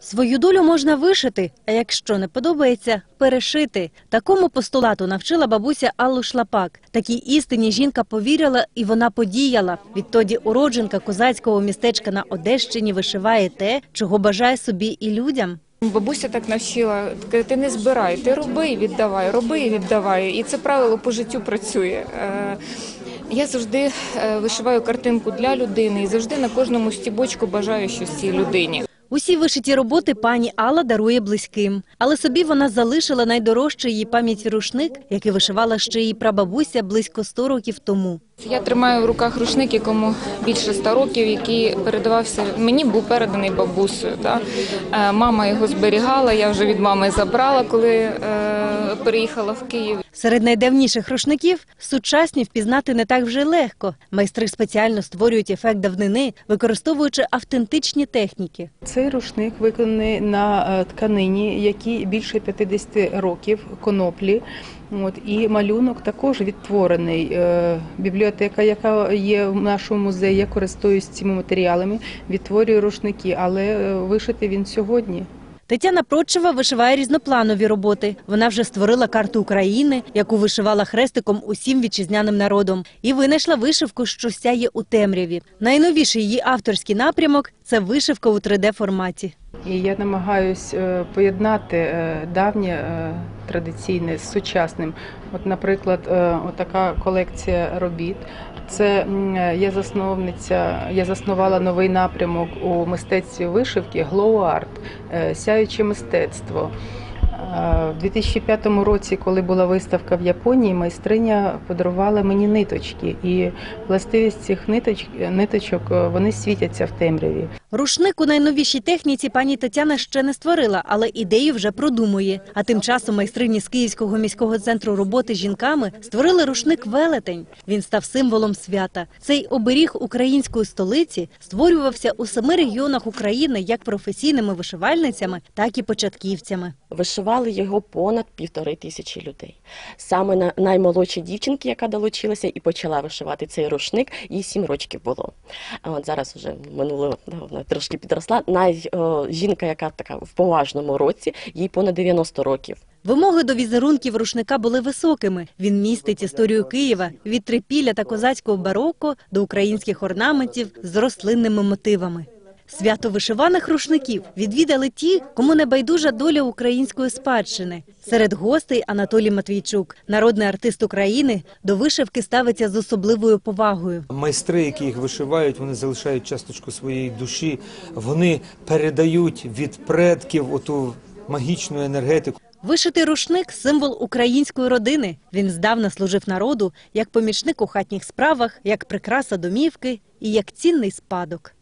Свою долю можна вишити, а якщо не подобається, перешити. Такому постулату навчила бабуся Аллу Шлапак. Такій істині жінка повірила і вона подіяла. Відтоді уродженка козацького містечка на Одещині вишиває те, чого бажає собі і людям. Бабуся так навчила, ти не збирай, ти роби і віддавай, роби і віддавай. І це правило по життю працює. Е, Я завжди е, вишиваю картинку для людини і завжди на кожному стібочку бажаю щось цій людині. Усі вишиті роботи пані Алла дарує близьким. Але собі вона залишила найдорожчий її пам'ять рушник, який вишивала ще її прабабуся близько 100 років тому. Я тримаю в руках рушник, якому більше ста років, який передавався мені, був переданий бабусею. Да? Е, Мама його зберігала, я вже від мами забрала, коли е, переїхала в Київ. Серед найдавніших рушників сучасні впізнати не так вже легко. Майстри спеціально створюють ефект давнини, використовуючи автентичні техніки. Цей рушник виконаний на е, тканині, якій більше 50 років коноплі. От і малюнок також відтворений. Е, Бібліотека, яка є в нашому музеї, я користуюсь цими матеріалами, відтворює рушники, але е, вишити він сьогодні. Тетяна Прочева вишиває різнопланові роботи. Вона вже створила карту України, яку вишивала хрестиком усім вітчизняним народом, і винайшла вишивку, що сяє у темряві. Найновіший її авторський напрямок це вишивка у 3D-форматі. І я намагаюсь е, поєднати е, давнє е, традиційне з сучасним. От, наприклад, отака колекція робіт. Це я засновниця, я заснувала новий напрямок у мистецтві вишивки Glow Art, сяюче мистецтво. У 2005 році, коли була виставка в Японії, майстриня подарувала мені ниточки, і властивість цих ниточ, ниточок вони світяться в темряві. Рушник у найновішій техніці пані Тетяна ще не створила, але ідею вже продумує. А тим часом майстрині з Київського міського центру роботи з жінками створили рушник велетень. Він став символом свята. Цей оберіг української столиці створювався у семи регіонах України як професійними вишивальницями, так і початківцями. Вишивали його понад півтори тисячі людей. Саме на наймолодшій дівчинки, яка долучилася і почала вишивати цей рушник, їй сім років було. А от зараз вже минуло вона трошки підросла. Най о, жінка, яка така в поважному році, їй понад 90 років. Вимоги до візерунків рушника були високими. Він містить історію Києва від трипілля та козацького бароко до українських орнаментів з рослинними мотивами. Свято вишиваних рушників відвідали ті, кому не байдужа доля української спадщини. Серед гостей Анатолій Матвійчук, народний артист України, до вишивки ставиться з особливою повагою. Майстри, які їх вишивають, вони залишають часточку своєї душі, вони передають від предків оту магічну енергетику. Вишитий рушник символ української родини. Він здавна служив народу як помічник у хатніх справах, як прикраса домівки і як цінний спадок.